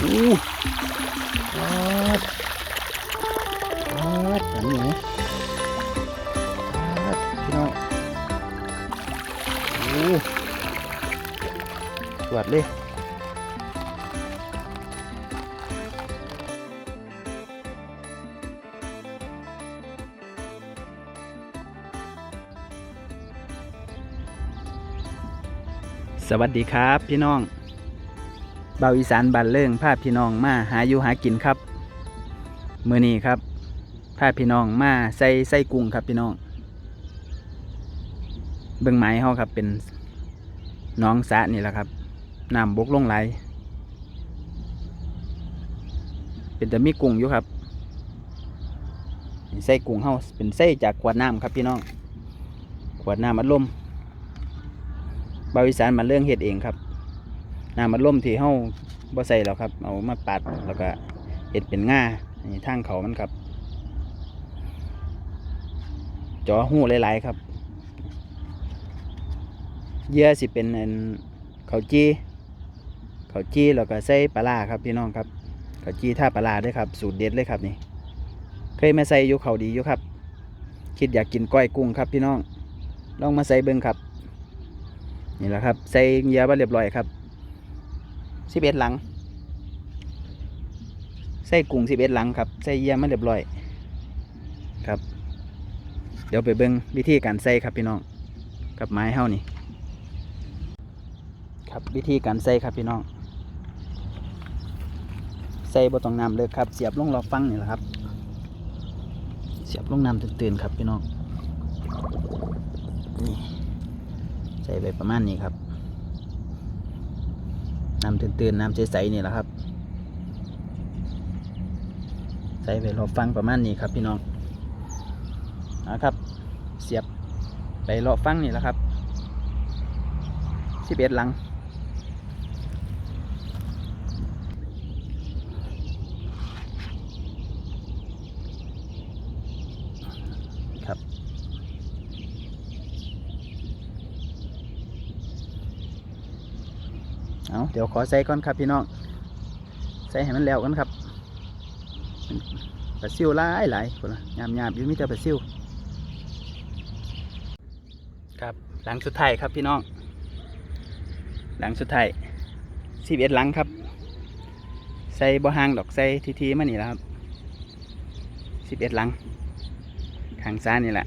อู้ปัดปัดอันนี้ไหมปัดพี่น้องอู้ตรวจเลยสวัสดีครับพี่น้อง เบาอีสานบันเลิ่งพาพี่น้องมาหาอยู่หากินครับมือนี้ครับพาพี่น้องมาใส่ใส่กุ้งครับพี่น้อง เบื้องไม้เขาครับเป็นน้องสะนี่แหละครับน้ำบกลงไหลเป็นแต่มีกุ้งอยู่ครับนี่ใส่กุ้งเขาเป็นใส่จากขวดน้ำครับพี่น้อง ขวดน้ำอัดลมบาวิสานมาเรื่องเฮ็ดเองครับ น้ำมันล่มที่เฮาบ่ใส่แล้วครับ เอามาปัดแล้วก็เฮ็ดเป็นง่านี่ทางเขามันครับจอหูหลายๆครับเยื่อสิเป็นเขาจี้เขาจี้แล้วก็ใส่ปลาร้าครับพี่น้องครับเขาจี้ท่าปลาด้วยครับ สูตรเด็ดเลยครับนี่ เคยมาใส่อยู่เขาดีอยู่ครับ คิดอยากกินก้อยกุ้งครับพี่น้องลองมาใส่เบิ่งครับ นี่แหละครับ ใส่เยื่อมาเรียบร้อยครับ สิบเอ็ดหลัง ใส่กุ้งสิบเอ็ดหลังครับ ใส่เยื่อมาเรียบร้อย ครับ เดี๋ยวไปเบิ้งวิธีการใส่ครับพี่น้อง กับไม้เฮานี่ ครับวิธีการใส่ครับพี่น้อง ใส่บ่ต้องน้ำเลยครับ เสียบลงรอฟังนี่แหละครับ เสียบลงน้ำตื่นๆครับพี่น้อง นี่ ใส่ไปประมาณนี้ครับ น้ำตื่นๆน้ำใสๆนี่แหละครับ ใส่ไปรอฟังประมาณนี้ครับพี่น้องนะครับ เสียบไปรอฟังนี่แหละครับสิบเอ็ดหลัง เดี๋ยวขอใส่ก่อนครับพี่น้อง ใส่ให้มันแล้วกันครับปลาซิวหลายหลายคนละยามยามๆอยู่มีแต่ปลาซิวครับหลังสุดท้ายครับพี่น้อง หลังสุดท้ายสิบเอ็ดหลังครับ ใส่บ่หางดอกใส่ทีทีๆมานี่แหละครับสิบเอ็ดหลังขางซ้ายนี่แหละ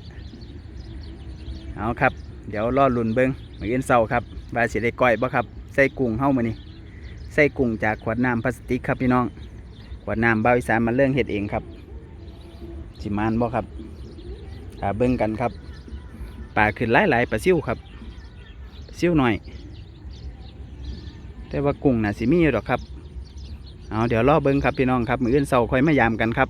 เอาครับ เดี๋ยวรอลุ่นเบิงมือเย็นเสาครับว่าสิได้ก้อยบ่ครับ ส่กุ้งเฮ้ามานี่ใส่กุ้งจากขวดน้ำพลาสติกครับพี่น้อง ขวดน้ำเบาอีสานมาเรื่องเห็ดเองครับสิมานบ่ครับหาเบิ่งกันครับปลาขึ้นหลายๆปลาซิ่วครับซิ่วหน่อย แต่ว่ากุ้งน่ะสิมีอยู่ดอกครับ เอาเดี๋ยวรอเบิ่งครับพี่น้องครับมืออื่นเสาค่อยมายามกันครับ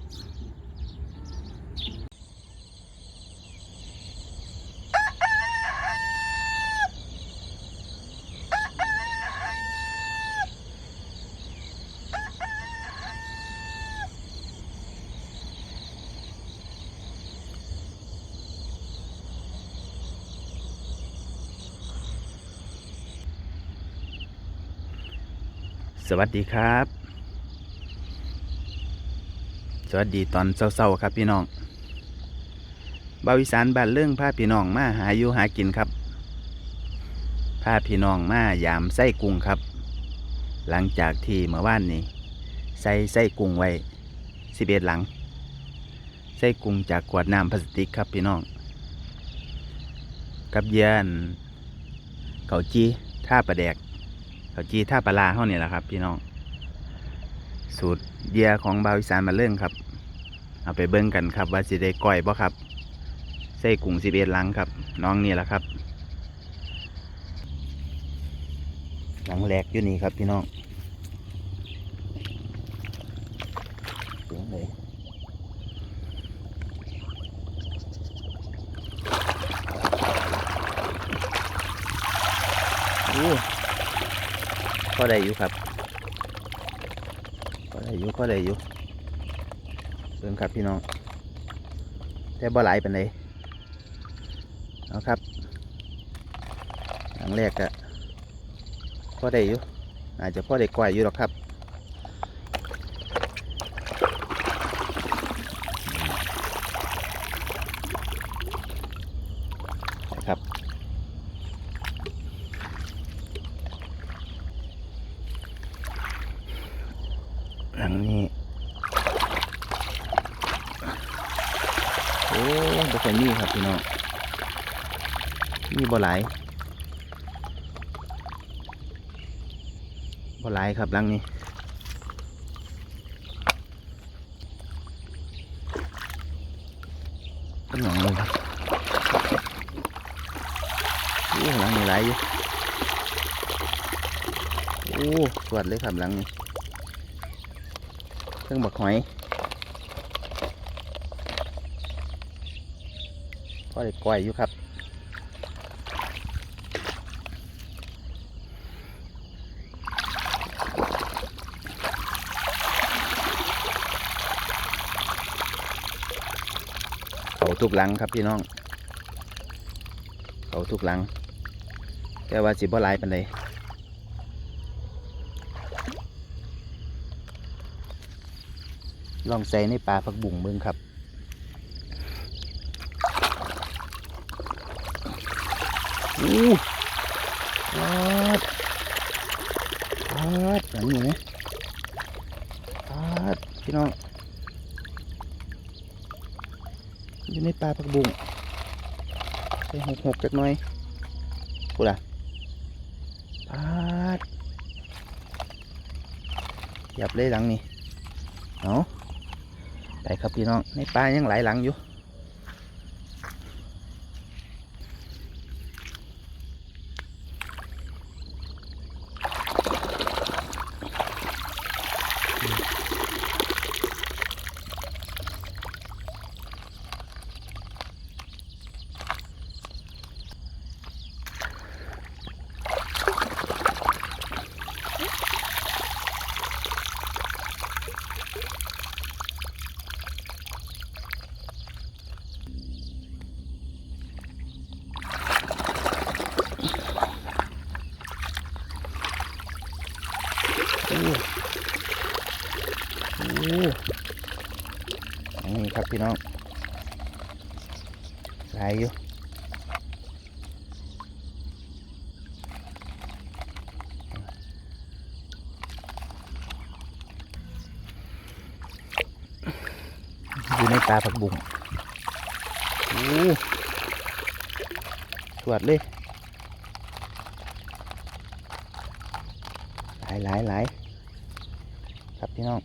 สวัสดีครับ สวัสดีตอนเช้าๆครับพี่น้องบาวิสานบ้านเรื่องพาพี่น้องมาหาอยู่หากินครับพาพี่น้องมายามไส้กุ้งครับ หลังจากที่เมื่อวานนี้ใส่ไส้กุ้งไว้สิบเอ็ดหลังไส้กุ้งจากขวดน้ำพลาสติกครับพี่น้อง กับเยือนเกาจีท่าประแดก ขาจีท่าปลาเท่านี่แหละครับ พี่น้อง สูตรเยียของบาวิสานมาเรื่องครับ เอาไปเบิ้งกันครับ ว่าสิได้ก้อยบ่ครับใส่กุ้งสิบเอ็ดลังครับ น้องนี่แหละครับ หลังแหลกอยู่นี่ครับพี่น้อง พอได้อยู่ครับพอได้อยู่พอได้อยู่เสริมครับพี่น้องแต่บ่หลายเป็นไรยเอาครับหลังแรกอะพอได้อยู่อาจจะพอได้กว่าอยู่หรอกครับครับ พี่น้องมีบ่หลายบ่หลายครับลังนี้ก็หนองเลยครับโอ้ลังนี้หลายอยู่โอ้สวัสดเลยครับลังนี้เครื่องบักหอย พอได้ก้อยอยู่ครับเขาทุกหลังครับพี่น้อง เขาทุกหลัง แต่ว่าสิบ่หลายปานใดลองใส่ในปลาผักบุ่งเบิ่งครับ อู้วัดวัดแบบนี้นะวัดพี่น้องอยู่ในปลาผักบุ้งใส่หกหกจักหน่อยกูล่ะปาดหยับเลยหลังนี่เอาไปครับพี่น้องในปลายังหลายหลังอยู่ โอ้โอ้นี่ครับ พี่น้องหลายอยู่อยู่ในปลาผักบุ้งโอ้สวดเลยหลายหลายหลายครับพี่น้อง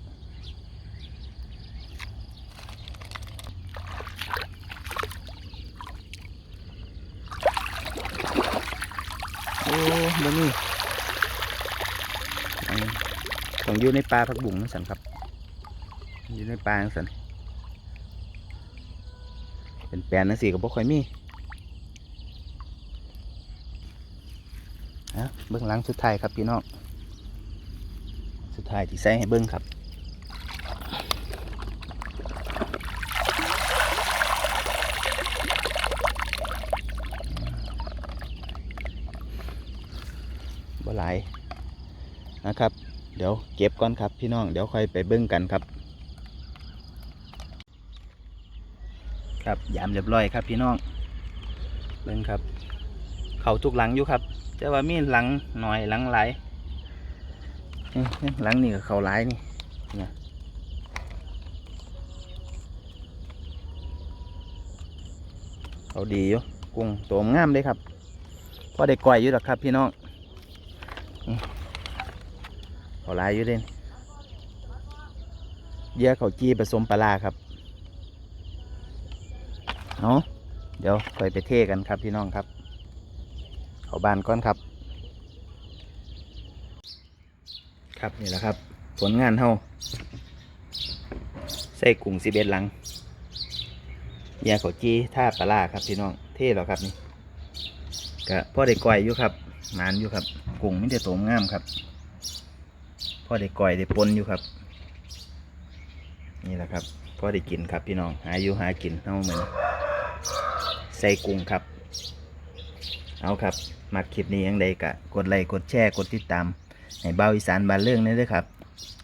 โอ้ บนี่อันต้องอยู่ในปลาผักบุ๋งนั่สันครับ อยู่ในปลาสันเป็นแปลนนั่นสิก็บ่ค่อยมีฮะเบื้องหลังสุดท้ายครับพี่น้อง สุดท้ายที่ใส่ให้เบิ้งครับ บ่หลายนะครับ เดี๋ยวเก็บก่อนครับพี่น้องเดี๋ยวค่อยไปเบิ้งกันครับ ครับยามเรียบร้อยครับพี่น้องเบิ้งครับ เขาทุกหลังอยู่ครับแต่ว่ามีหลังหน่อยหลังหลายหลังนี่ก็เขาหลายนี่นะเขาดีอยู่กุ้งตัวงามเลยครับพอได้ก่อยอยู่หรอกครับพี่น้อง เขาลายอยู่เด่นเยื่อเขาจีผสมปลาร้าครับเอาเดี๋ยวคอยไปเทกันครับพี่น้องครับ เขาบานก้อนครับ ครับนี่แหละครับ ผลงานเฮาใส่กุ้งสิเบ็ดหลังเยาเขาจีท่าปลาร้าครับพี่น้อง เท่แล้วครับนี่ ก็พ่อได้ก่อยอยู่ครับหมานอยู่ครับกุ้งไมแต่ได้โตมงามครับพ่อได้ก่อยได้ปนอยู่ครับ นี่แหละครับพ่อได้กินครับพี่น้องหาอยู่หากินเฮาเหมือนใส่กุ้งครับ เอาครับมักคลิปนี้ยังใดกะกดไลค์กดแชร์กดติดตามให้เบาอีสานบานเรื่องนี่ด้วยครับ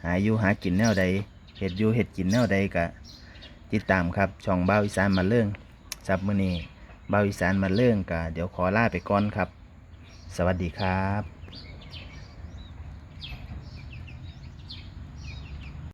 หาอยู่หากินแนวใดเห็ดอยู่เห็ดกินแนวใดกะติดตามครับช่องเบาอีสานบานเรื่องซับมือนี้ เบาอีสานมาเรื่องกะเดี๋ยวขอลาไปก่อนครับ สวัสดีครับ